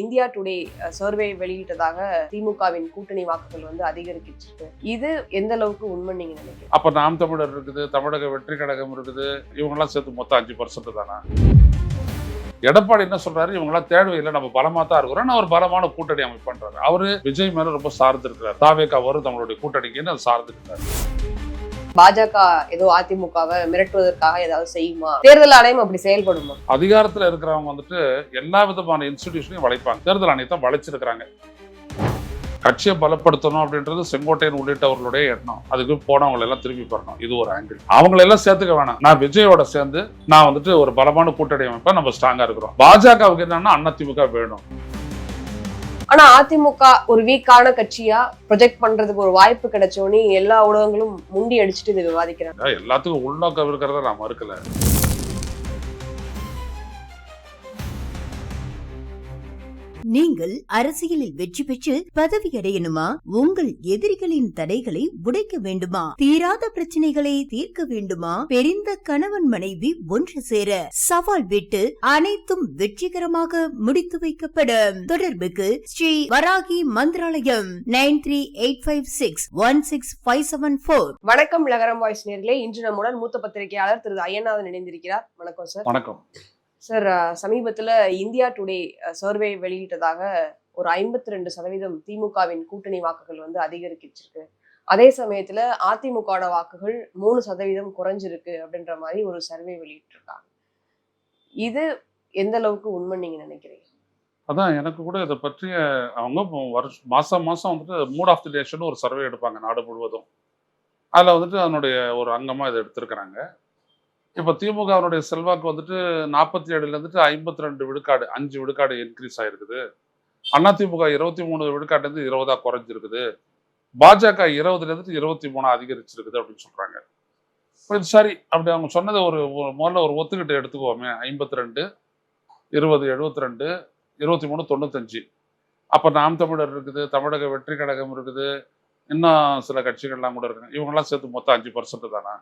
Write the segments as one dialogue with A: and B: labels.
A: India today survey வெளியிட்டதாக திமுகவின் கூட்டணி வாக்குகள் வந்து அதிகரிச்சிருக்கு இது எந்த அளவுக்கு உண்மை நீங்க நினைக்கிறீங்க?
B: அப்ப நாம் தமிழர் இருக்குது தமிழக வெற்றி கழகம் இருக்குது இவங்கெல்லாம் சேர்த்து மொத்தம் அஞ்சு பர்சன்ட் தானா? எடப்பாடி என்ன சொல்றாரு? இவங்கெல்லாம் தேவையில்லை நம்ம பலமா தான் இருக்கிறோம். நான் ஒரு பலமான கூட்டணி அமைப்புன்றாரு அவரு விஜய் மேல ரொம்ப சார்ந்து இருக்கிறார் தாவேக்கா வரும் தங்களுடைய கூட்டணிக்குன்னு அது சார்ந்து இருக்கிறார்
A: பாஜக ஏதோ அதிமுகவை மிரட்டுவதற்காக ஏதாவது செய்யுமா? தேர்தல் ஆணையம் அப்படி செயல்படுமா?
B: அதிகாரத்துல இருக்கிறவங்க வந்துட்டு எல்லா விதமான இன்ஸ்டிடியூஷனையும் வளைப்பாங்க. தேர்தல் ஆணையத்தை வளைச்சிருக்கிறாங்க. கட்சியை பலப்படுத்தணும் அப்படின்றது செங்கோட்டையன் உள்ளிட்டவர்களுடைய எண்ணம். அதுக்கு போனவங்களை எல்லாம் திரும்பி பெறணும் இது ஒரு ஆங்கிள் அவங்களை எல்லாம் சேர்த்துக்க வேணாம். நான் விஜயோட சேர்ந்து நான் வந்துட்டு ஒரு பலமான கூட்டணி அமைப்பா நம்ம ஸ்ட்ராங்கா இருக்கிறோம். பாஜகவுக்கு என்னன்னா அதிமுக வேணும்.
A: ஆனா அதிமுக ஒரு வீக்கான கட்சியா ப்ரொஜெக்ட் பண்றதுக்கு ஒரு வாய்ப்பு கிடைச்சோன்னு எல்லா ஊடகங்களும் முண்டி அடிச்சுட்டு இதை விவாதிக்கிறாங்க.
B: எல்லாத்துக்கும் உள்நோக்கம் இருக்கிறத நான் மறுக்கல.
C: நீங்கள் அரசியலில் வெற்றி பெற்று பதவி அடையணுமா உங்கள் எதிரிகளின் தடைகளை உடைக்க வேண்டுமா? தீராத பிரச்சனைகளை தீர்க்க வேண்டுமா? பெரிந்த கணவன் மனைவி ஒன்று சேர சவால் விட்டு அனைத்தும் வெற்றிகரமாக முடித்து வைக்கப்படும். தொடர்புக்கு Shri Varahi Mantralayam nine three eight five six one six five seven four.
A: வணக்கம் லகரம் வாய்ஸ் நேர்களே. இன்று நம்முடன் மூத்த பத்திரிகையாளர் திரு ஐயநாதன் இணைந்திருக்கிறார். வணக்கம் சார்.
B: வணக்கம்.
A: சார் சமீபத்தில் இந்தியா டுடே சர்வே வெளியிட்டதாக ஒரு ஐம்பத்தி ரெண்டு சதவீதம் திமுகவின் கூட்டணி வாக்குகள் வந்து அதிகரிச்சிருக்கு அதே சமயத்துல அதிமுகவோட வாக்குகள் மூணு சதவீதம் குறைஞ்சிருக்கு அப்படின்ற மாதிரி ஒரு சர்வே வெளியிட்டிருக்காங்க. இது எந்த அளவுக்கு உண்மை நீங்க நினைக்கிறீங்க?
B: அதான் எனக்கு கூட இதை பற்றிய அவங்க வருஷ மாசம் மாசம் வந்துட்டு மூட் ஆஃப் தி நேஷன் ஒரு சர்வே எடுப்பாங்க நாடு முழுவதும். அதில் வந்துட்டு அதனுடைய ஒரு அங்கமாக இதை எடுத்திருக்கிறாங்க. இப்போ திமுகவினுடைய செல்வாக்கு வந்துட்டு நாற்பத்தி ஏழுல இருந்துட்டு ஐம்பத்தி ரெண்டு விழுக்காடு அஞ்சு விழுக்காடு இன்க்ரீஸ் ஆயிருக்குது. அதிமுக இருபத்தி மூணு விழுக்காட்டுலேருந்து இருபதா குறைஞ்சிருக்குது. பாஜக இருபதுல இருந்துட்டு இருபத்தி மூணு அதிகரிச்சிருக்குது அப்படின்னு சொல்றாங்க. இது சரி அப்படி அவங்க சொன்னதை ஒரு முதல்ல ஒரு ஒத்துக்கிட்டு எடுத்துக்குவோமே. ஐம்பத்தி ரெண்டு இருபது எழுபத்தி ரெண்டு இருபத்தி மூணு தொண்ணூத்தஞ்சு. அப்போ நாம் தமிழர் இருக்குது தமிழக வெற்றி கழகம் இருக்குது இன்னும் சில கட்சிகள்லாம் கூட இருக்குங்க இவங்கெல்லாம் சேர்த்து மொத்தம் அஞ்சு பர்சன்ட் தானே?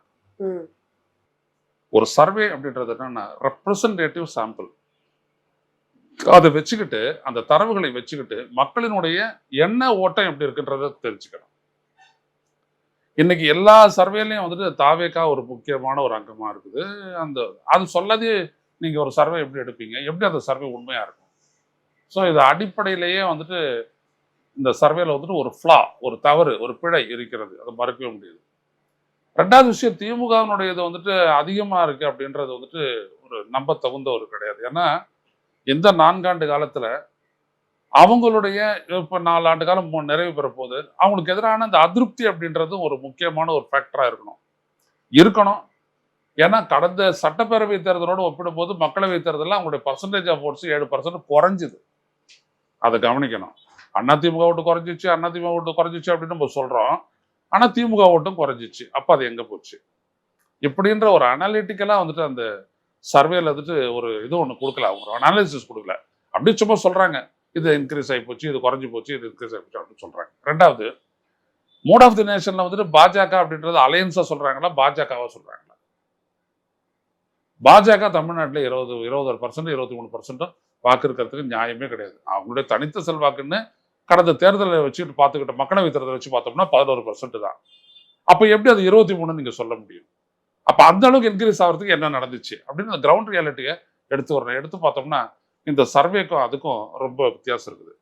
B: ஒரு சர்வே அப்படின்றது என்னன்னா ரெப்ரசன்டேட்டிவ் சாம்பிள் அதை வச்சுக்கிட்டு அந்த தரவுகளை வச்சுக்கிட்டு மக்களினுடைய என்ன ஓட்டம் எப்படி இருக்குன்றத தெரிஞ்சுக்கணும். இன்னைக்கு எல்லா சர்வேலையும் வந்துட்டு தாவேக்கா ஒரு முக்கியமான ஒரு அங்கமாக இருக்குது. அந்த அது சொல்லதே நீங்கள் ஒரு சர்வே எப்படி எடுப்பீங்க? எப்படி அந்த சர்வே உண்மையாக இருக்கும்? ஸோ இது அடிப்படையிலேயே வந்துட்டு இந்த சர்வேல வந்துட்டு ஒரு ஃப்ளா ஒரு தவறு ஒரு பிழை இருக்கிறது. அதை மறுக்கவே முடியாது. ரெண்டாவது விஷயம் திமுகவினுடைய இது வந்துட்டு அதிகமாக இருக்குது அப்படின்றது வந்துட்டு ஒரு நம்ப தகுந்த ஒரு கிடையாது. ஏன்னா எந்த நான்காண்டு காலத்தில் அவங்களுடைய இப்போ நாலு ஆண்டு காலம் நிறைவு பெற போது அவங்களுக்கு எதிரான அந்த அதிருப்தி அப்படின்றதும் ஒரு முக்கியமான ஒரு ஃபேக்டராக இருக்கணும். இருக்கணும். ஏன்னா கடந்த சட்டப்பேரவை தேர்தலோடு ஒப்பிடும்போது மக்களவை தேர்தலில் அவங்களுடைய பர்சன்டேஜ் ஆஃப் ஓட்ஸ் ஏழு பர்சன்ட் குறைஞ்சிது. அதை கவனிக்கணும். அதிமுக ஓட்டு குறைஞ்சிச்சு அதிமுக ஓட்டு குறைஞ்சிச்சு அப்படின்னு நம்ம சொல்கிறோம் ஆனா திமுக ஓட்டும் குறைஞ்சிச்சு. அப்போ அது எங்கே போச்சு? இப்படின்ற ஒரு அனாலிட்டிக்கலாக வந்துட்டு அந்த சர்வேல வந்துட்டு ஒரு இது ஒண்ணு கொடுக்கல. அவங்க அனாலிசிஸ் கொடுக்கல. அப்படி சும்மா சொல்றாங்க. இது இன்க்ரீஸ் ஆகி போச்சு இது குறைஞ்சி போச்சு இது இன்க்ரீஸ் ஆகி போச்சு அப்படின்னு சொல்றாங்க. ரெண்டாவது மோட் ஆஃப் தி நேஷன்ல வந்துட்டு பாஜக அப்படின்றது அலையன்ஸா சொல்றாங்களா பாஜகவா சொல்றாங்களா? பாஜக தமிழ்நாட்டில் இருபது இருபது பர்சன்ட் இருபத்தி மூணு பர்சன்ட்டும் வாக்கு இருக்கிறதுக்கு நியாயமே கிடையாது. அவங்களுடைய தனித்த செல்வாக்குன்னு கடந்த தேர்தலை வச்சுட்டு பார்த்துக்கிட்ட மக்களவை தேர்தலை வச்சு பார்த்தோம்னா பதினோரு பர்சன்ட் தான். அப்போ எப்படி அது இருபத்தி மூணு நீங்க சொல்ல முடியும்? அப்போ அந்த அளவுக்கு இன்க்ரீஸ் ஆகிறதுக்கு என்ன நடந்துச்சு? அப்படின்னு அந்த கிரவுண்ட் ரியாலிட்டியை எடுத்து வரணும். எடுத்து பார்த்தோம்னா இந்த சர்வேக்கும் அதுக்கும் ரொம்ப வித்தியாசம் இருக்குது.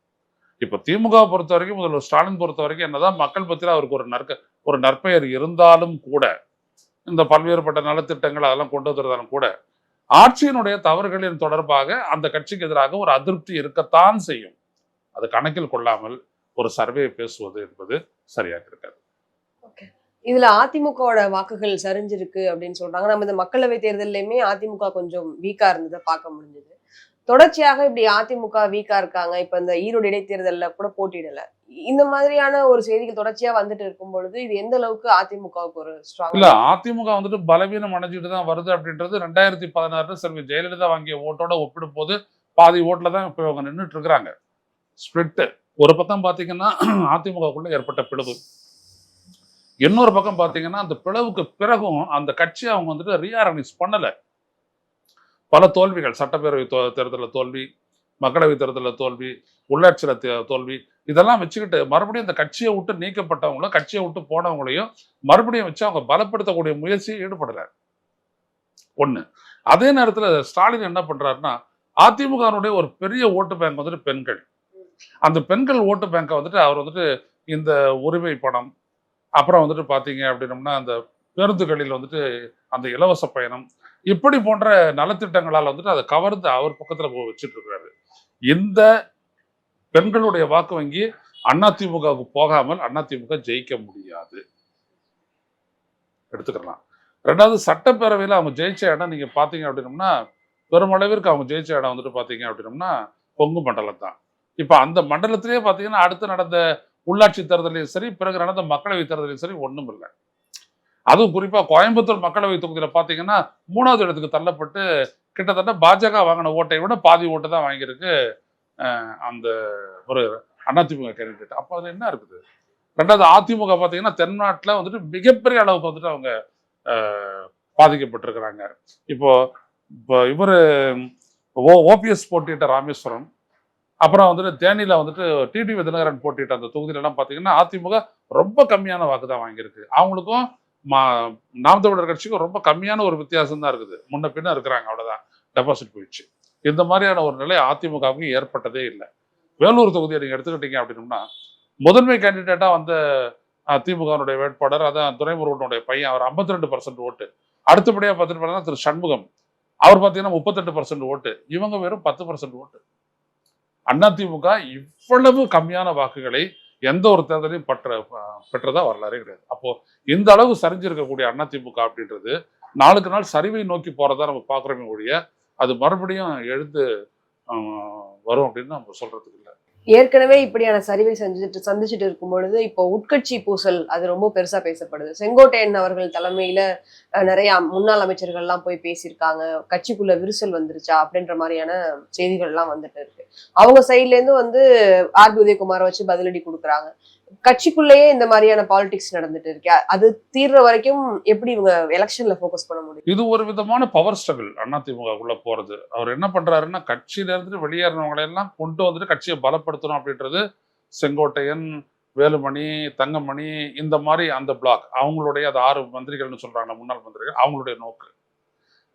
B: இப்போ திமுகவை பொறுத்த வரைக்கும் முதல்வர் ஸ்டாலின் பொறுத்த வரைக்கும் என்னதான் மக்கள் பத்தியில் அவருக்கு ஒரு நற்க ஒரு நற்பெயர் இருந்தாலும் கூட இந்த பல்வேறுபட்ட நலத்திட்டங்கள் அதெல்லாம் கொண்டு வந்துருந்தாலும் கூட ஆட்சியினுடைய தவறுகளின் தொடர்பாக அந்த கட்சிக்கு எதிராக ஒரு அதிருப்தி இருக்கத்தான் செய்யும். அது கணக்கில் கொள்ளாமல் ஒரு சர்வே பேசுவது என்பது சரியாக இருக்காது.
A: இதுல அதிமுகவோட வாக்குகள் சரிஞ்சிருக்கு அப்படின்னு சொல்றாங்க. நம்ம இந்த மக்களவை தேர்தல்லையுமே அதிமுக கொஞ்சம் வீக்கா இருந்ததை பார்க்க முடிஞ்சது. தொடர்ச்சியாக இப்படி அதிமுக வீக்கா இருக்காங்க. இப்ப இந்த ஈரோடு இடைத்தேர்தல்ல கூட போட்டியிடல. இந்த மாதிரியான ஒரு செய்திகள் தொடர்ச்சியா வந்துட்டு இருக்கும் பொழுது இது எந்த அளவுக்கு அதிமுகவுக்கு ஒரு ஸ்ட்ராங்
B: இல்ல அதிமுக வந்துட்டு பலவீனம் அடைஞ்சிட்டு தான் வருது அப்படின்றது ரெண்டாயிரத்தி பதினாறுல செல்வி ஜெயலலிதா வாங்கிய ஓட்டோட ஒப்பிடும் போது பாதி ஓட்டுல தான் இப்போ இவங்க நின்றுட்டு இருக்கிறாங்க. ஸ்பிளிட்டு ஒரு பக்கம் பார்த்தீங்கன்னா அதிமுகக்குள்ளே ஏற்பட்ட பிளவு. இன்னொரு பக்கம் பார்த்தீங்கன்னா அந்த பிளவுக்கு பிறகும் அந்த கட்சியை அவங்க வந்துட்டு ரீஆர்கனைஸ் பண்ணல. பல தோல்விகள் சட்டப்பேரவை தேர்தலில் தோல்வி மக்களவை தேர்தலில் தோல்வி உள்ளாட்சியில் தோல்வி இதெல்லாம் வச்சுக்கிட்டு மறுபடியும் இந்த கட்சியை விட்டு நீக்கப்பட்டவங்களும் கட்சியை விட்டு போனவங்களையும் மறுபடியும் வச்சு அவங்க பலப்படுத்தக்கூடிய முயற்சியை ஈடுபடுறாரு ஒன்று அதே நேரத்தில் ஸ்டாலின் என்ன பண்றாருன்னா அதிமுகனுடைய ஒரு பெரிய ஓட்டு பேங்க் வந்துட்டு பெண்கள். அந்த பெண்கள் ஓட்டு பேங்கை வந்துட்டு அவர் வந்துட்டு இந்த உரிமை பணம் அப்புறம் வந்துட்டு பாத்தீங்க அப்படின்னம்னா அந்த பேருந்துகளில் வந்துட்டு அந்த இலவச பயணம் இப்படி போன்ற நலத்திட்டங்களால் வந்துட்டு அதை கவர்ந்து அவர் பக்கத்துல போய் வச்சுட்டு இருக்காரு. இந்த பெண்களுடைய வாக்கு வங்கி அதிமுகவுக்கு போகாமல் அதிமுக ஜெயிக்க முடியாது. எடுத்துக்கலாம். ரெண்டாவது சட்டப்பேரவையில் அவங்க ஜெயிச்ச இடம் நீங்க பாத்தீங்க அப்படின்னம்னா பெருமளவிற்கு அவங்க ஜெயிச்ச இடம் வந்துட்டு பாத்தீங்க அப்படின்னம்னா கொங்கு மண்டலம் தான் இப்போ அந்த மண்டலத்திலேயே பார்த்தீங்கன்னா அடுத்து நடந்த உள்ளாட்சி தேர்தலையும் சரி பிறகு நடந்த மக்களவை தேர்தலையும் சரி ஒன்றும் இல்லை. அதுவும் குறிப்பாக கோயம்புத்தூர் மக்களவை தொகுதியில் பார்த்தீங்கன்னா மூணாவது இடத்துக்கு தள்ளப்பட்டு கிட்டத்தட்ட பாஜக வாங்கின ஓட்டை விட பாதி ஓட்டு தான் வாங்கியிருக்கு அந்த ஒரு அதிமுக கேண்டிடேட் அப்போ அது என்ன இருக்குது? ரெண்டாவது அதிமுக பார்த்தீங்கன்னா தென்னாட்டில் வந்துட்டு மிகப்பெரிய அளவுக்கு வந்துட்டு அவங்க பாதிக்கப்பட்டிருக்கிறாங்க. இப்போ இப்போ இவர் ஓ ஓபிஎஸ் போட்டியிட்ட ராமேஸ்வரம் அப்புறம் வந்துட்டு தேனியில் வந்துட்டு டிடிவி தினகரன் போட்டிட்டு அந்த தொகுதியிலலாம் பார்த்தீங்கன்னா அதிமுக ரொம்ப கம்மியான வாக்கு தான் வாங்கியிருக்கு. அவங்களுக்கும் மா நாம் தமிழர் கட்சிக்கும் ரொம்ப கம்மியான ஒரு வித்தியாசம் தான் இருக்குது. முன்ன பின்ன இருக்கிறாங்க அவ்வளோதான் டெபாசிட் போயிடுச்சு. இந்த மாதிரியான ஒரு நிலை அதிமுகவுக்கு ஏற்பட்டதே இல்லை. வேலூர் தொகுதியை நீங்கள் எடுத்துக்கிட்டீங்க அப்படின்னா முதன்மை கேண்டிடேட்டாக வந்த திமுகனுடைய வேட்பாளர் அதான் துரைமுருகனுடைய பையன் அவர் 52% ரெண்டு பர்சன்ட் ஓட்டு. அடுத்தபடியாக பார்த்துட்டு பார்த்தீங்கன்னா திரு சண்முகம். அவர் பார்த்தீங்கன்னா முப்பத்தெட்டு பர்சன்ட் ஓட்டு. இவங்க வெறும் பத்து பர்சன்ட் ஓட்டு. அதிமுக இவ்வளவு கம்மியான வாக்குகளை எந்த ஒரு தேர்தலையும் பற்ற பெற்றதா வரலாறே கிடையாது. அப்போ இந்த அளவு சரிஞ்சிருக்கக்கூடிய அதிமுக அப்படின்றது நாளுக்கு நாள் சரிவை நோக்கி போறதா நம்ம பார்க்குறோமே ஒழிய அது மறுபடியும் எழுந்து வரும் அப்படின்னு நம்ம சொல்றதுக்கு இல்லை.
A: ஏற்கனவே இப்படியான சரிவை செஞ்சுட்டு சந்திச்சுட்டு இருக்கும் பொழுது இப்போ உட்கட்சி பூசல் அது ரொம்ப பெருசா பேசப்படுது. செங்கோட்டையன் அவர்கள் தலைமையில நிறைய முன்னாள் அமைச்சர்கள்லாம் போய் பேசியிருக்காங்க. கட்சிக்குள்ள விரிசல் வந்துருச்சா? அப்படின்ற மாதிரியான செய்திகள்லாம் வந்துட்டு இருக்கு. அவங்க சைட்ல இருந்து வந்து ஆர். பி. உதயகுமாரை வச்சு பதிலடி கொடுக்குறாங்க. கட்சிக்குள்ளேயே இந்த மாதிரியான பாலிடிக்ஸ் நடந்துட்டு இருக்கு. அது தீர்ற வரைக்கும் எப்படி இவங்க எலெக்ஷன்ல போக்கஸ் பண்ண முடியும்?
B: இது ஒரு விதமான பவர் ஸ்ட்ரகிள் அதிமுகக்குள்ள போறது. அவர் என்ன பண்றாருன்னா கட்சியில இருந்துட்டு வெளியேறினவங்களை எல்லாம் கொண்டு வந்துட்டு கட்சியை பலப்படுத்தணும் அப்படின்றது செங்கோட்டையன் வேலுமணி தங்கமணி இந்த மாதிரி அந்த பிளாக் அவங்களுடைய அது ஆறு மந்திரிகள்னு சொல்றாங்க முன்னாள் மந்திரிகள். அவங்களுடைய நோக்கு.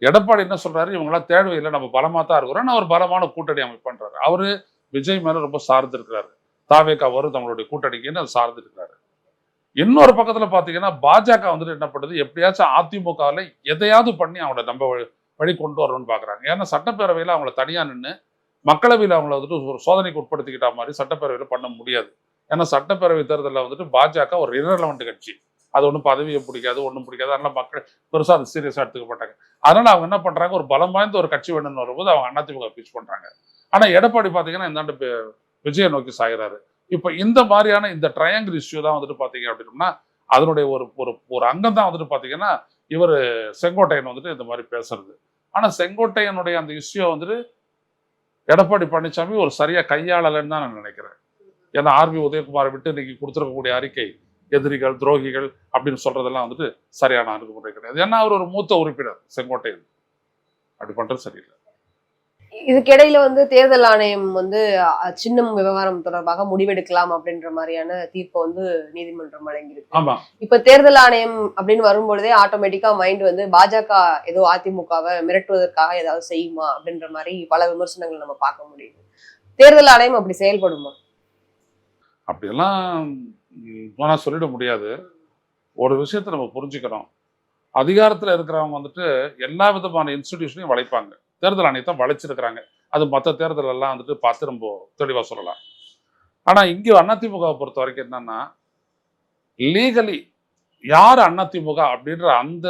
B: எடப்பாடி என்ன சொல்றாரு? இவங்களாம் தேவையில்லை நம்ம பலமா தான் இருக்கிறோம் அவர் பலமான கூட்டணி அமைப்புன்றாரு அவரு விஜய் மேல ரொம்ப சார்ந்து இருக்கிறாரு தாவேக்கா வரும் தங்களுடைய கூட்டணிக்குன்னு அது சார்ந்து இருக்கிறாரு. இன்னொரு பக்கத்துல பாத்தீங்கன்னா பாஜக வந்துட்டு என்ன பண்ணுது? எப்படியாச்சும் அதிமுகவில் எதையாவது பண்ணி அவங்கள நம்ம வழி- வழி கொண்டு வரணும்னு பாக்குறாங்க. ஏன்னா சட்டப்பேரவையில அவங்கள தனியா நின்று மக்களவையில் அவங்கள வந்துட்டு ஒரு சோதனைக்கு உட்படுத்திக்கிட்ட மாதிரி சட்டப்பேரவையில் பண்ண முடியாது. ஏன்னா சட்டப்பேரவை தேர்தலில் வந்துட்டு பாஜக ஒரு இரலவெண்ட் கட்சி. அது ஒன்றும் பதவியை பிடிக்காது ஒன்றும் பிடிக்காது. அதனால் மக்கள் பெருசாக அது சீரியஸாக எடுத்துக்க மாட்டாங்க அதனால அவங்க என்ன பண்றாங்க? ஒரு பலம் வாய்ந்த ஒரு கட்சி வேணும்னு வரும்போது அவங்க அதிமுக பீச் பண்றாங்க. ஆனா எடப்பாடி பாத்தீங்கன்னா இந்தாண்டு விஜயை நோக்கி சாகிறாரு இப்போ இந்த மாதிரியான இந்த ட்ரையாங்கிள் இஷ்யூ தான் வந்துட்டு பாத்தீங்க அப்படின்னா அதனுடைய ஒரு ஒரு ஒரு அங்கம் தான் வந்துட்டு பாத்தீங்கன்னா இவர் செங்கோட்டையன் வந்துட்டு இந்த மாதிரி பேசுறது. ஆனா செங்கோட்டையனுடைய அந்த இஷ்யூ வந்துட்டு எடப்பாடி பழனிசாமி ஒரு சரியா கையாளலைன்னு தான் நான் நினைக்கிறேன். ஏன்னா ஆர்பி உதயகுமாரை விட்டு இன்னைக்கு கொடுத்துருக்கக்கூடிய அறிக்கை எதிரிகள் துரோகிகள் அப்படின்னு சொல்றதெல்லாம் வந்துட்டு சரியான அணுகுமுறை கிடையாது. ஏன்னா அவர் ஒரு மூத்த உறுப்பினர் செங்கோட்டையன். அப்படி பண்றது சரியில்லை.
A: இதுக்கிடையில வந்து தேர்தல் ஆணையம் வந்து சின்னம் விவகாரம் தொடர்பாக முடிவெடுக்கலாம் அப்படின்ற மாதிரியான தீர்ப்பை வந்து நீதிமன்றம் வழங்கியிருக்கு. இப்ப தேர்தல் ஆணையம் அப்படின்னு வரும்பொழுதே ஆட்டோமேட்டிக்கா மைண்ட் வந்து பாஜக ஏதோ அதிமுகவை மிரட்டுவதற்காக ஏதாவது செய்யுமா அப்படின்ற மாதிரி பல விமர்சனங்கள் நம்ம பார்க்க முடியுது. தேர்தல் ஆணையம் அப்படி செயல்படுமா?
B: அப்படியெல்லாம் போனா சொல்லிட முடியாது. ஒரு விஷயத்தை நம்ம புரிஞ்சுக்கிறோம் அதிகாரத்துல இருக்கிறவங்க வந்துட்டு எல்லா விதமான இன்ஸ்டிடியூஷனையும் வளைப்பாங்க. தேர்தல் ஆணையத்தை வளைச்சிருக்கிறாங்க. அது மற்ற தேர்தல் எல்லாம் வந்துட்டு பார்த்து நம்ம தெளிவாக சொல்லலாம். ஆனா இங்கே அதிமுகவை பொறுத்த வரைக்கும் என்னன்னா லீகலி யார் அதிமுக அப்படின்ற அந்த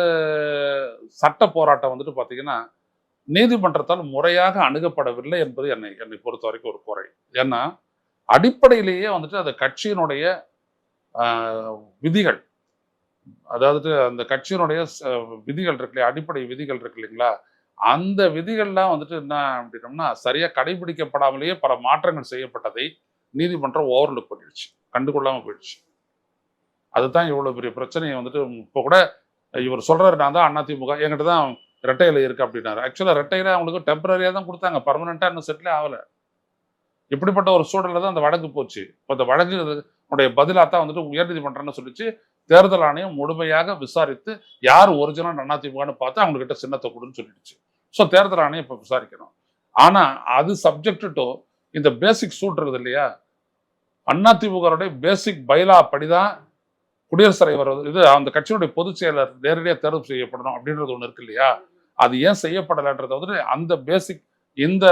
B: சட்ட போராட்டம் வந்துட்டு பாத்தீங்கன்னா நீதிமன்றத்தால் முறையாக அணுகப்படவில்லை என்பது என்னை என்னை பொறுத்த வரைக்கும் ஒரு குறை. ஏன்னா அடிப்படையிலேயே வந்துட்டு அந்த கட்சியினுடைய ஆஹ், விதிகள் அதாவது அந்த கட்சியினுடைய விதிகள் இருக்கு இல்லையா அடிப்படை விதிகள் இருக்கு இல்லைங்களா அந்த விதிகள்லாம் வந்துட்டு என்ன அப்படின்னோம்னா சரியாக கடைபிடிக்கப்படாமலேயே பல மாற்றங்கள் செய்யப்பட்டதை நீதிமன்றம் ஓவர்லுக் பண்ணிடுச்சு. கண்டுகொள்ளாமல் போயிடுச்சு. அதுதான் இவ்வளோ பெரிய பிரச்சனையை வந்துட்டு இப்போ கூட இவர் சொல்கிறாரு நான் தான் அதிமுக. என்கிட்ட தான் ரெட்டையில் இருக்கு அப்படின்னாரு. ஆக்சுவலாக ரெட்டையில் அவங்களுக்கு டெம்பரரியாக தான் கொடுத்தாங்க. பர்மனெண்ட்டாக இன்னும் செட்டிலே ஆகலை. இப்படிப்பட்ட ஒரு சூழலில் தான் அந்த வழக்கு போச்சு. இப்போ அந்த வழக்கு உடைய பதிலாக தான் வந்துட்டு உயர்நீதிமன்றம்னு சொல்லிச்சு. தேர்தல் ஆணையம் முழுமையாக விசாரித்து யார் ஒரிஜினல் அதிமுகன்னு பார்த்து அவங்கக்கிட்ட சின்னத்தை கொடுன்னு சொல்லிடுச்சு. ஸோ தேர்தல் ஆணையம் இப்போ விசாரிக்கணும். ஆனா அது சப்ஜெக்ட் டு இந்த பேசிக் சூட்டுறது இருக்குது இல்லையா? அதிமுகவுடைய பேசிக் பைலா படிதான் குடியரசுத் தலைவர் இது அந்த கட்சியினுடைய பொதுச் செயலர் நேரடியாக தேர்வு செய்யப்படணும் அப்படின்றது ஒன்று இருக்கு இல்லையா? அது ஏன் செய்யப்படலைன்றத வந்துட்டு அந்த பேசிக் இந்த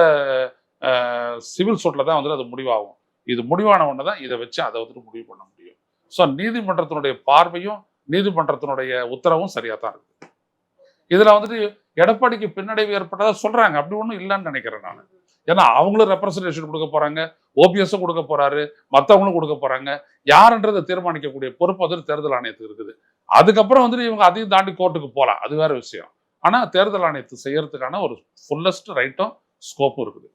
B: சிவில் சூட்டில் தான் வந்துட்டு அது முடிவாகும். இது முடிவான ஒன்று தான் இதை வச்சு அதை வந்துட்டு முடிவு பண்ண முடியும். ஸோ நீதிமன்றத்தினுடைய பார்வையும் நீதிமன்றத்தினுடைய உத்தரவும் சரியாக தான் இருக்குது இதில் வந்துட்டு எடப்பாடிக்கு பின்னடைவு ஏற்பட்டதாக சொல்றாங்க. அப்படி ஒன்றும் இல்லைன்னு நினைக்கிறேன் நான். ஏன்னா அவங்களும் ரெப்ரசன்டேஷன் கொடுக்க போறாங்க ஓபிஎஸும் கொடுக்க போறாரு மற்றவங்களும் கொடுக்க போறாங்க. யாருன்றதை தீர்மானிக்கக்கூடிய பொறுப்பு வந்துட்டு தேர்தல் ஆணையத்துக்கு இருக்குது. அதுக்கப்புறம் வந்துட்டு இவங்க அதையும் தாண்டி கோர்ட்டுக்கு போகலாம். அது வேற விஷயம். ஆனா தேர்தல் ஆணையத்தை செய்யறதுக்கான ஒரு ஃபுல்லஸ்ட் ரைட்டும் ஸ்கோப்பும் இருக்குது.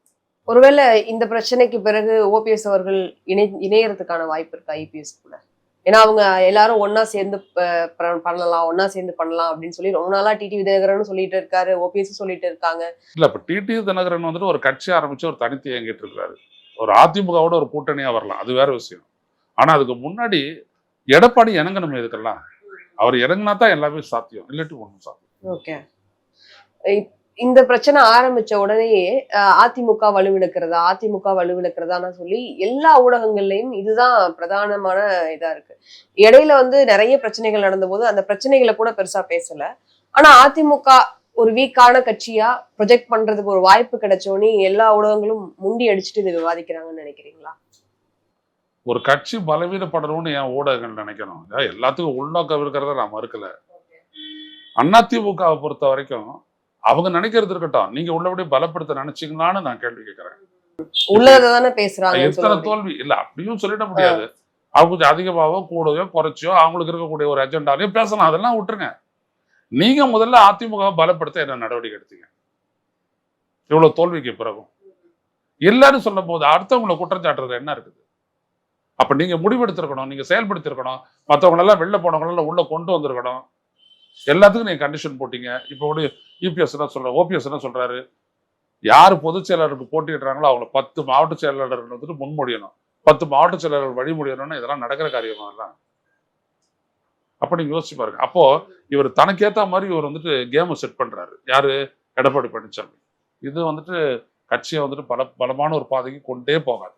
A: ஒருவேளை இந்த பிரச்சனைக்கு பிறகு ஓபிஎஸ் அவர்கள் இணை இணையறதுக்கான வாய்ப்பு இருக்கா ஐபிஎஸ் கூட ஏன்னா அவங்க எல்லாரும் ஒண்ணா சேர்ந்து பண்ணலாம் ஒண்ணா சேர்ந்து பண்ணலாம் அப்படின்னு சொல்லி ரொம்ப நாளா டிடி விஜயகரன் சொல்லிட்டு இருக்காரு ஓபிஎஸ் சொல்லிட்டு இருக்காங்க.
B: இல்ல இப்ப டிடி தினகரன் வந்துட்டு ஒரு கட்சி ஆரம்பிச்சு ஒரு தனித்து இயங்கிட்டு இருக்கிறாரு ஒரு அதிமுகவோட ஒரு கூட்டணியா வரலாம் அது வேற விஷயம். ஆனா அதுக்கு முன்னாடி எடப்பாடி இணங்கணும் இதுக்கெல்லாம். அவர் இறங்கினா தான் எல்லாமே சாத்தியம் இல்லாட்டி ஒன்றும் சாத்தியம்.
A: ஓகே. இந்த பிரச்சனை ஆரம்பிச்ச உடனேயே அதிமுக வலுவிழக்கிறதா அதிமுக வலுவிழக்கிறதான்னு சொல்லி எல்லா ஊடகங்கள்லயும் இதுதான் பிரதானமான இதா இருக்கு. இடையில வந்து நிறைய பிரச்சனைகள் நடந்தபோது அந்த பிரச்சனைகளை கூட பெருசா பேசல. ஆனா அதிமுக ஒரு வீக்கான கட்சியா ப்ரொஜெக்ட் பண்றதுக்கு ஒரு வாய்ப்பு கிடைச்சோனே எல்லா ஊடகங்களும் முண்டி அடிச்சுட்டு இது விவாதிக்கிறாங்கன்னு நினைக்கிறீங்களா?
B: ஒரு கட்சி பலவீனப்படணும்னு என் ஊடகங்கள் நினைக்கணும். ஏன் எல்லாத்துக்கும் உள்நோக்கம் இருக்கிறத நான் மறுக்கல. அதிமுகவை பொறுத்த வரைக்கும் அவங்க நினைக்கிறது இருக்கட்டும். நீங்க உள்ளபடி பலப்படுத்த நினைச்சீங்களான்னு நான் கேள்வி கேட்கிறேன் எத்தனை தோல்வி? இல்ல அப்படியும் சொல்லிட முடியாது. அவங்க கொஞ்சம் அதிகமாவோ கூடவோ குறைச்சியோ அவங்களுக்கு இருக்கக்கூடிய ஒரு அஜெண்டாலையும் பேசலாம். அதெல்லாம் விட்டுருங்க. நீங்க முதல்ல அதிமுகவை பலப்படுத்த என்ன நடவடிக்கை எடுத்தீங்க? இவ்வளவு தோல்விக்கு பிறகும். இல்லைன்னு சொல்லும் போது அடுத்தவங்களை குற்றம் சாட்டுறதுல என்ன இருக்குது? அப்ப நீங்க முடிவெடுத்திருக்கணும் நீங்க செயல்படுத்திருக்கணும். மற்றவங்க எல்லாம் வெளில போனவங்க எல்லாம் உள்ள கொண்டு வந்திருக்கணும். எல்லாத்துக்கும் நீங்க கண்டிஷன் போட்டீங்க. இப்போ இபிஎஸ் என்ன சொல்ற ஓபிஎஸ் என்ன சொல்றாரு. யார் பொதுச் செயலாளருக்கு போட்டியிடுறாங்களோ அவங்கள பத்து மாவட்ட செயலாளர் வந்துட்டு முன்மொழியணும். பத்து மாவட்ட செயலாளர் வழிமொழியணும்னா இதெல்லாம் நடக்கிற காரியமா எல்லாம் அப்ப நீங்க யோசிச்சு பாருங்க. அப்போ இவர் தனக்கேத்த மாதிரி இவர் வந்துட்டு கேமை செட் பண்றாரு. யாரு? எடப்பாடி பழனிசாமி இது வந்துட்டு கட்சியை வந்துட்டு பல பலமான ஒரு பாதைக்கு கொண்டே போகாது.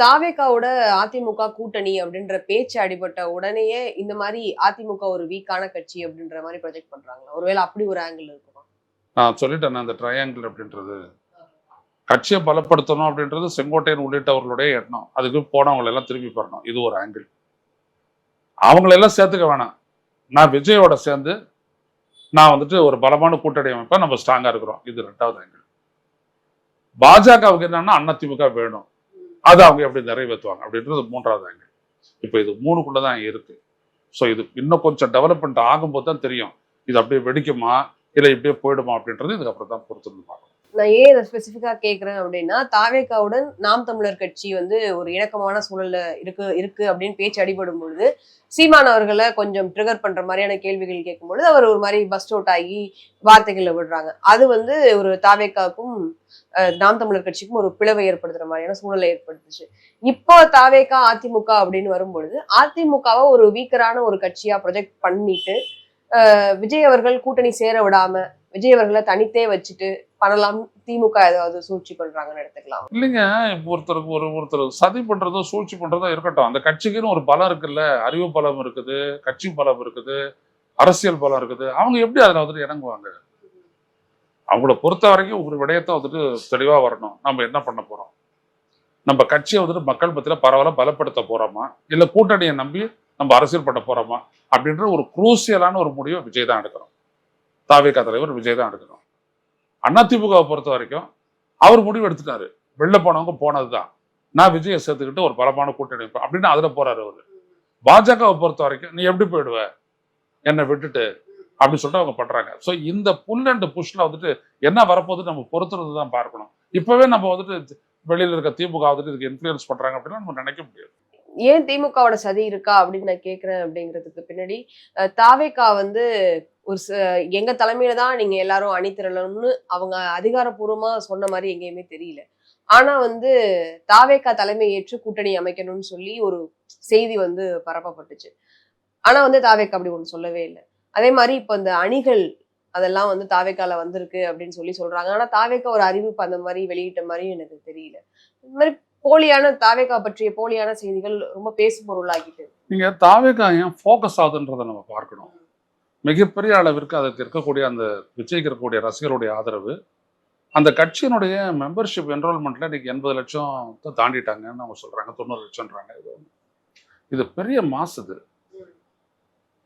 A: தாவேகாவோட அதிமுக கூட்டணி அப்படின்ற பேச்சு அடிபட்ட உடனேயே இந்த மாதிரி அதிமுக ஒரு வீக்கான கட்சி அப்படின்ற மாதிரி ப்ரொஜெக்ட் பண்றாங்க ஒருவேளை அப்படி ஒரு ஆங்கிள் இருக்குமா?
B: நான் சொல்லிட்டேன் அந்த ட்ரையாங்கிள் அப்படின்றது. கட்சியை பலப்படுத்தணும் அப்படின்றது செங்கோட்டையன் உள்ளிட்டவர்களுடைய எண்ணம். அதுக்கு போனவங்களை எல்லாம் திரும்பி பெறணும் இது ஒரு ஆங்கிள் அவங்களெல்லாம் சேர்த்துக்க வேணாம். நான் விஜயோட சேர்ந்து நான் வந்துட்டு ஒரு பலமான கூட்டணி அமைப்பா நம்ம ஸ்ட்ராங்கா இருக்கிறோம். இது ரெண்டாவது ஆங்கிள் பாஜகவுக்கு என்னன்னா அதிமுக வேணும். அது அவங்க எப்படி நிறைவேற்றுவாங்க அப்படின்றது மூன்றாவது ஆங்கிள் இப்போ இது மூணுக்குள்ளே தான் இருக்கு. ஸோ இது இன்னும் கொஞ்சம் டெவலப்மெண்ட் ஆகும்போது தான் தெரியும். இது அப்படியே வெடிக்குமா? இல்லை இப்படியே போயிடுமா? அப்படின்றது இதுக்கப்புறம் தான் பொறுத்து பார்க்கணும்.
A: நான் ஏன் இதை ஸ்பெசிஃபிக்காக கேட்குறேன் அப்படின்னா தாவேகாவுடன் நாம் தமிழர் கட்சி வந்து ஒரு இணக்கமான சூழலில் இருக்கு இருக்கு அப்படின்னு பேச்சு அடிபடும் பொழுது சீமான் அவர்களை கொஞ்சம் ட்ரிகர் பண்ணுற மாதிரியான கேள்விகள் கேட்கும்பொழுது அவர் ஒரு மாதிரி பஸ்ட் அவுட் ஆகி வார்த்தைகளை விடுறாங்க. அது வந்து ஒரு தாவேக்காவுக்கும் நாம் தமிழர் கட்சிக்கும் ஒரு பிளவை ஏற்படுத்துற மாதிரியான சூழலை ஏற்படுத்துச்சு. இப்போ தாவேக்கா அதிமுக அப்படின்னு வரும்பொழுது அதிமுகவை ஒரு வீக்கரான ஒரு கட்சியா ப்ரொஜெக்ட் பண்ணிட்டு விஜய் அவர்கள் கூட்டணி சேர விடாம விஜய் அவர்களை தனித்தே வச்சுட்டு பண்ணலாம் திமுக ஏதாவது சூழ்ச்சி பண்றாங்கன்னு எடுத்துக்கலாம்.
B: இல்லைங்க ஒருத்தருக்கு ஒரு ஒருத்தர் சதி பண்றதோ சூழ்ச்சி பண்றதோ இருக்கட்டும். அந்த கட்சிக்குன்னு ஒரு பலம் இருக்குல்ல? அறிவு பலம் இருக்குது கட்சி பலம் இருக்குது அரசியல் பலம் இருக்குது. அவங்க எப்படி அதில் வந்துட்டு இறங்குவாங்க? அவங்கள பொறுத்த வரைக்கும் ஒரு விடயத்தை வந்துட்டு தெளிவாக வரணும். நம்ம என்ன பண்ண போகிறோம் நம்ம கட்சியை வந்துட்டு மக்கள் மத்தியில் பரவாயில்ல பலப்படுத்த போகிறோமா இல்லை கூட்டணியை நம்பி நம்ம அரசியல் பண்ண போகிறோமா அப்படின்ற ஒரு குரூசியலான ஒரு முடிவை விஜய் தான் எடுக்கிறோம் தாவேகா தலைவர் விஜய் தான் எடுக்கிறோம் அதிமுகவை பொறுத்த வரைக்கும் அவர் முடிவு எடுத்துட்டாரு. வெளில போனவங்க போனது தான் நான் விஜயை சேர்த்துக்கிட்டு ஒரு பலமான கூட்டணி அப்படின்னு அதில் போகிறாரு அவர். பாஜகவை பொறுத்த வரைக்கும் நீ எப்படி போயிடுவ? என்னை விட்டுட்டு அப்படின்னு சொல்லிட்டு அவங்க பண்றாங்க. ஸோ இந்த புல் அண்ட் புஷ்ல வந்துட்டு என்ன வரப்போகுது நம்ம பொறுத்துறது தான் பார்க்கணும். இப்பவே நம்ம வந்துட்டு வெளியில இருக்க திமுக வந்துட்டு இதுக்கு இன்ஃபுளுயன்ஸ் பண்றாங்க அப்படின்னா நம்ம நினைக்க முடியாது.
A: ஏன் திமுகவோட சதி இருக்கா அப்படின்னு நான் கேட்குறேன் அப்படிங்கிறதுக்கு பின்னாடி தாவேக்கா வந்து ஒரு ச- எங்க தலைமையில தான் நீங்க எல்லாரும் அணி திரளணும்னு அவங்க அதிகாரப்பூர்வமா சொன்ன மாதிரி எங்கேயுமே தெரியல. ஆனா வந்து தாவேக்கா தலைமை ஏற்று கூட்டணி அமைக்கணும்னு சொல்லி ஒரு செய்தி வந்து பரப்பப்பட்டுச்சு. ஆனா வந்து தாவேக்கா அப்படி ஒன்று சொல்லவே இல்லை. அதே மாதிரி இப்போ இந்த அணிகள் அதெல்லாம் வந்து தாவேக்கால வந்திருக்கு அப்படின்னு சொல்லி சொல்றாங்க. ஆனா தாவேக்கா ஒரு அறிவிப்பு அந்த மாதிரி வெளியிட்ட மாதிரி எனக்கு தெரியல. இந்த மாதிரி போலியான தாவேக்கா பற்றிய போலியான செய்திகள் ரொம்ப பேசு பொருளாகிட்டு
B: நீங்க தாவேகா ஏன் ஃபோக்கஸ் ஆகுதுன்றதை நம்ம பார்க்கணும். மிகப்பெரிய அளவிற்கு அதற்கு இருக்கக்கூடிய அந்த விஜய்க்கு இருக்கக்கூடிய ரசிகர்களுடைய ஆதரவு. அந்த கட்சியினுடைய மெம்பர்ஷிப் என்ரோல்மெண்ட்ல இன்னைக்கு எண்பது லட்சம் தாண்டிட்டாங்கன்னு அவங்க சொல்றாங்க தொண்ணூறு லட்சம்ன்றாங்க. இது இது பெரிய மாசு இது.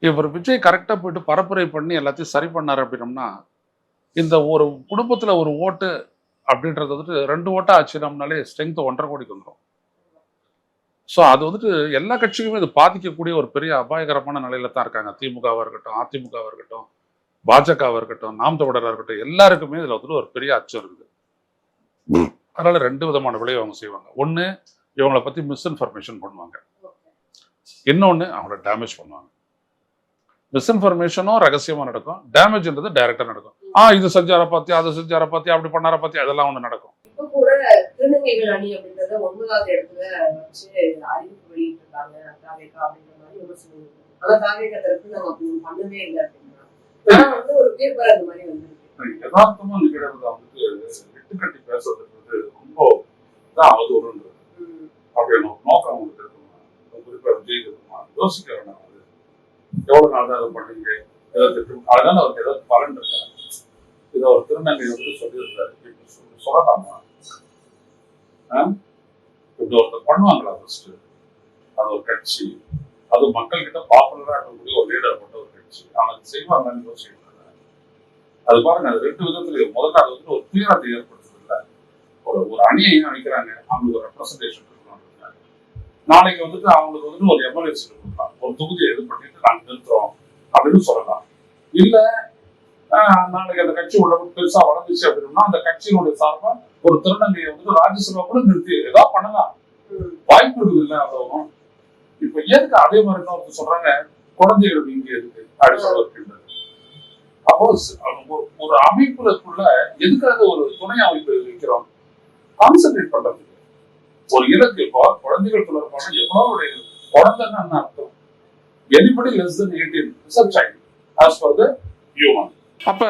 B: இவர் விஜய் கரெக்டா போயிட்டு பரப்புரை பண்ணி எல்லாத்தையும் சரி பண்ணாரு அப்படின்னம்னா இந்த ஒரு குடும்பத்துல ஒரு ஓட்டு அப்படின்றது வந்துட்டு ரெண்டு ஓட்டா ஆச்சுனோம்னாலே ஸ்ட்ரென்த் ஒன்றரை கோடிக்கு வந்துடும் ஸோ அது வந்துட்டு எல்லா கட்சிக்குமே இது பாதிக்கக்கூடிய ஒரு பெரிய அபாயகரமான நிலையில தான் இருக்காங்க. திமுகவா இருக்கட்டும் அதிமுகவா இருக்கட்டும் பாஜகவா இருக்கட்டும் நாம் தமிழரா இருக்கட்டும் எல்லாருக்குமே இதுல வந்துட்டு ஒரு பெரிய அச்சம் இருக்குது. அதனால ரெண்டு விதமான விளைவு அவங்க செய்வாங்க. ஒண்ணு இவங்களை பத்தி மிஸ்இன்ஃபர்மேஷன் பண்ணுவாங்க. இன்னொன்னு அவங்கள டேமேஜ் பண்ணுவாங்க. மிஸ்இன்ஃபர்மேஷனும் ரகசியமா நடக்கும். டேமேஜ்ன்றது டைரக்டா நடக்கும். ஆ இது செஞ்சார பாத்தியா அதை செஞ்சார பாத்தியா அப்படி பண்ணார பாத்தியா அதெல்லாம் ஒண்ணு நடக்கும்.
A: இப்ப கூட திருநங்கைகள் அணி அப்படின்றத ஒன்பதாவது இடத்துல வச்சு அறிவிப்பு வெளியிட்டிருக்காங்க தாவேக்கா அப்படின்ற மாதிரி விமர்சனம் இருக்கு. ஆனா தாவேக்கா தரப்பு நாங்க அப்படி பண்ணவே இல்லை அப்படின்னா வந்து ஒரு பேப்பர் அந்த மாதிரி வந்திருக்கு.
B: யதார்த்தமா நிகழ்றத வந்துட்டு விட்டு கட்டி பேசுறதுன்றது ரொம்ப தான் அவதூறுன்றது. ஒரு நோக்கம் அவங்களுக்கு இருக்குமா குறிப்பா விஜய் இருக்குமா யோசிக்க வேண்டாம் அது எவ்வளவு நாள் தான் அதை பண்ணீங்க ஏதோ திட்டம் அதனால அவருக்கு ஏதாவது பலன் இருக்கா இதை ஒரு திருநங்கை வந்து சொல்லியிருந்தாரு இப்படி சொல்லி- சொல்லலாமா ஆ? இப்படி ஒருத்தர் பண்ணுவாங்களா ஃபர்ஸ்ட் அது ஒரு கட்சி அது மக்கள் கிட்ட பாப்புலரா இருக்கக்கூடிய ஒரு லீடர் கொண்ட ஒரு கட்சி. அவங்க செய்வாங்கன்னு யோசிக்கிறாங்க அது பாருங்க அது ரெண்டு விதத்துல முதல்ல அது வந்து ஒரு துயரத்தை ஏற்படுத்துது இல்ல ஒரு ஒரு அணியை அணிக்கிறாங்க. அவங்களுக்கு ஒரு ரெப்ரஸன்டேஷன் இருக்கணும் நாளைக்கு வந்துட்டு அவங்களுக்கு வந்துட்டு ஒரு எம்எல்ஏஸ் கொடுக்கலாம். ஒரு தொகுதியை இது பண்ணிட்டு நாங்க நிறுத்துறோம் அப்படின்னு சொல்லலாம். இல்ல நாளைக்கு அந்த கட்சி உள்ள பெருசா வளர்ந்துச்சு அப்படின்னா அந்த கட்சியினுடைய சார்பா ஒரு திருநங்கையை வந்து ராஜ்யசபா கூட நிறுத்தி ஏதாவது பண்ணலாம். வாய்ப்பு இருக்குது இல்ல அவ்வளவும் இப்ப எதுக்கு அதே மாதிரி தான் சொல்றாங்க குழந்தைகள் இங்க இருக்கு அப்படின்னு சொல்ல அப்போ ஒரு- ஒரு அமைப்புக்குள்ள எதுக்காக ஒரு துணை அமைப்பு வைக்கிறோம்? கான்சென்ட்ரேட் பண்றது. ஒரு இலக்கு இப்போ குழந்தைகள் தொடர்பான எவ்வளவு குழந்தைன்னு அர்த்தம். Anybody less than eighteen sub child as per the human அப்ப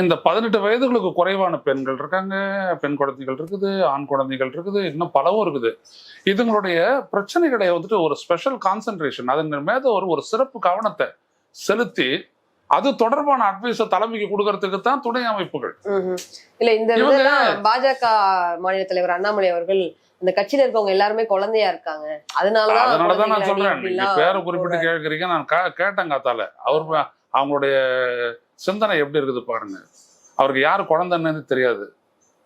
B: இந்த பதினெட்டு வயதுகளுக்கு குறைவான பெண்கள் இருக்காங்க பெண் குழந்தைகள் இருக்குது ஆண் குழந்தைகள் இருக்குது இன்னும் பலவும் இருக்குது. இதுங்களுடைய பிரச்சனைகளை வந்துட்டு ஒரு ஸ்பெஷல் கான்சென்ட்ரேஷன் அதன் மேல ஒரு ஒரு சிறப்பு கவனத்தை செலுத்தி அது தொடர்பான அட்வைஸை தலைமைக்கு கொடுக்கறதுக்கு தான் துணை அமைப்புகள்.
A: இல்ல இந்த பாஜக மாநில தலைவர் அண்ணாமலை அவர்கள் அந்த கட்சியில இருக்கவங்க எல்லாருமே குழந்தையா இருக்காங்க. அதனாலதான்
B: அதனாலதான் நான் சொல்றேன். நீங்க பேரை குறிப்பிட்டு கேட்கறீங்க நான் கேட்டேன் காத்தால. அவர் அவங்களுடைய சிந்தனை எப்படி இருக்குது பாருங்க. அவருக்கு யார் குழந்தைன்னு தெரியாது.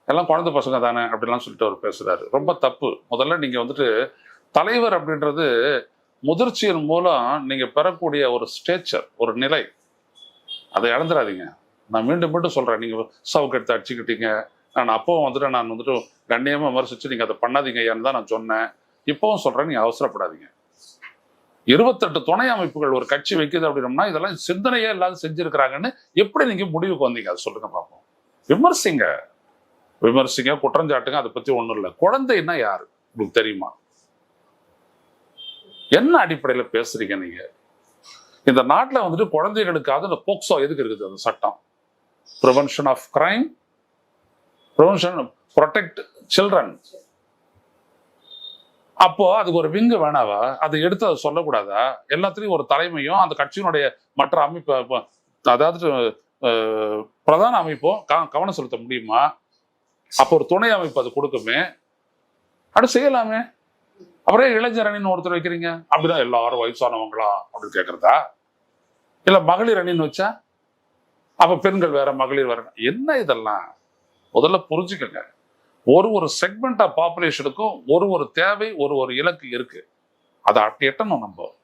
B: எல்லாம் குழந்தை பசங்க தானே அப்படிலாம் சொல்லிட்டு அவர் பேசுறாரு. ரொம்ப தப்பு. முதல்ல நீங்க வந்துட்டு தலைவர் அப்படின்றது முதிர்ச்சியின் மூலம் நீங்க பெறக்கூடிய ஒரு ஸ்டேச்சர் ஒரு நிலை. அதை இழந்துடாதீங்க நான் மீண்டும் மீண்டும் சொல்றேன். நீங்க சவுக்கு எடுத்து அடிச்சுக்கிட்டீங்க. நான் அப்பவும் வந்துட்டு நான் வந்துட்டு கண்ணியமா விமர்சிச்சு நீங்க அதை பண்ணாதீங்க ஏன்னு தான் நான் சொன்னேன். இப்பவும் சொல்றேன். நீங்க அவசரப்படாதீங்க. இருபத்தெட்டு துணை அமைப்புகள் ஒரு கட்சி வைக்குது அப்படின்னம்னா இதெல்லாம் சிந்தனையே இல்லாத செஞ்சிருக்கிறாங்கன்னு எப்படி நீங்க முடிவுக்கு வந்தீங்க? அதை சொல்லுங்க பார்ப்போம் விமர்சிங்க. விமர்சிங்க குற்றஞ்சாட்டுங்க அதை பத்தி ஒண்ணும் இல்லை. குழந்தைன்னா யாரு? உங்களுக்கு தெரியுமா? என்ன அடிப்படையில பேசுறீங்க நீங்க? இந்த நாட்டுல வந்துட்டு குழந்தைகளுக்காக இந்த போக்சோ எதுக்கு இருக்குது? அந்த சட்டம். Prevention of crime prevention protect children அப்போ அதுக்கு ஒரு விங்கு வேணாவா? அதை எடுத்து அதை சொல்லக்கூடாதா? எல்லாத்துலயும் ஒரு தலைமையும் அந்த கட்சியினுடைய மற்ற அமைப்பு அதாவது பிரதான அமைப்பும் கவனம் செலுத்த முடியுமா? அப்போ ஒரு துணை அமைப்பு அது கொடுக்குமே. அப்படி செய்யலாமே. அப்புறம் இளைஞர் அணின்னு ஒருத்தர் வைக்கிறீங்க. அப்படிதான் எல்லாரும் வயசானவங்களா அப்படின்னு கேட்கறதா இல்ல மகளிர் அணின்னு வச்சா? அப்ப பெண்கள் வேற மகளிர் வேற. என்ன இதெல்லாம்? முதல்ல புரிஞ்சுக்கங்க. ஒரு ஒரு செக்மெண்ட் ஆஃப் பாப்புலேஷனுக்கும் ஒரு ஒரு தேவை ஒரு ஒரு இலக்கு இருக்கு. அதை அப்படி எட்டணும் நம்ம.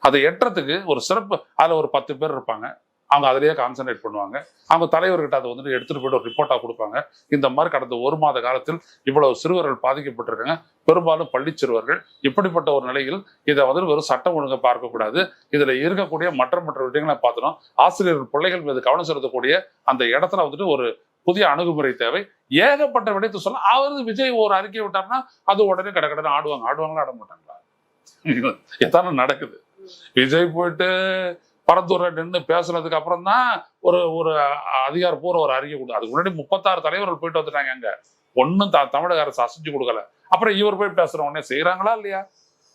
B: அதை எட்டுறதுக்கு ஒரு சிறப்பு அதில் ஒரு பத்து பேர் இருப்பாங்க. அவங்க அதிலேயே கான்சன்ட்ரேட் பண்ணுவாங்க. அவங்க தலைவர்கிட்ட அதை வந்துட்டு எடுத்துட்டு போய்ட்டு ஒரு ரிப்போர்ட்டா கொடுப்பாங்க. இந்த மாதிரி கடந்த ஒரு மாத காலத்தில் இவ்வளவு சிறுவர்கள் பாதிக்கப்பட்டிருக்காங்க. பெரும்பாலும் பள்ளி சிறுவர்கள். இப்படிப்பட்ட ஒரு நிலையில் இதை வந்து வெறும் சட்டம் ஒழுங்கை பார்க்கக்கூடாது. இதுல இருக்கக்கூடிய மற்ற மற்ற விஷயங்களை பார்த்தோம் ஆசிரியர்கள் பிள்ளைகள் மீது கவனம் செலுத்தக்கூடிய அந்த இடத்துல வந்துட்டு ஒரு புதிய அணுகுமுறை தேவை. ஏகப்பட்ட விடயத்தை சொல்ல அவர் விஜய் ஒரு அறிக்கை விட்டாருன்னா அது உடனே கடை கடன் ஆடுவாங்க. ஆடுவாங்களா ஆட மாட்டாங்களா? எத்தான நடக்குது. விஜய் போயிட்டு பரந்தூரை நின்று பேசுனதுக்கு அப்புறம் தான் ஒரு ஒரு அதிகாரப்பூர்வ ஒரு அறிக்கை கொடுத்து அதுக்கு முன்னாடி முப்பத்தாறு தலைவர்கள் போயிட்டு வந்துட்டாங்க அங்க. ஒன்னும் த தமிழக அரசு அசைஞ்சு கொடுக்கல. அப்புறம் இவர் போய் பேசுற உடனே செய்யறாங்களா இல்லையா?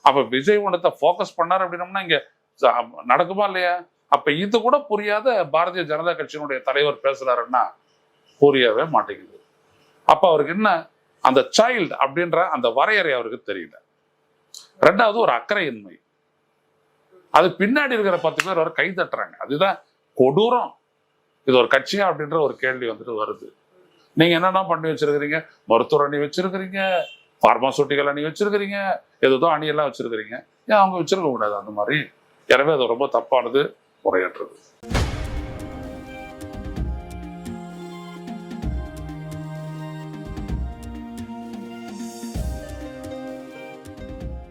B: அப்ப விஜய் ஒன்றத்தை ஃபோக்கஸ் பண்ணாரு அப்படின்னம்னா இங்க நடக்குமா இல்லையா? அப்ப இது கூட புரியாத பாரதிய ஜனதா கட்சியினுடைய தலைவர் பேசுறாருன்னா புரியவே மாட்டேங்குது. அப்போ அவருக்கு என்ன? அந்த சைல்டு அப்படின்ற அந்த வரையறை அவருக்கு தெரியல. ரெண்டாவது ஒரு அக்கறையின்மை. அது பின்னாடி இருக்கிற பத்து பேர் அவர் கை தட்டுறாங்க. அதுதான் கொடூரம். இது ஒரு கட்சியா அப்படின்ற ஒரு கேள்வி வந்துட்டு வருது. நீங்க என்னென்ன பண்ணி வச்சிருக்கிறீங்க? மருத்துவர் அணி வச்சிருக்கிறீங்க. பார்மாசூட்டிக்கல் அணி வச்சிருக்கிறீங்க. ஏதோ அணியெல்லாம் வச்சிருக்கிறீங்க. ஏன் அவங்க வச்சிருக்க கூடாது? அந்த மாதிரி. எனவே அது ரொம்ப தப்பானது முறையற்றது.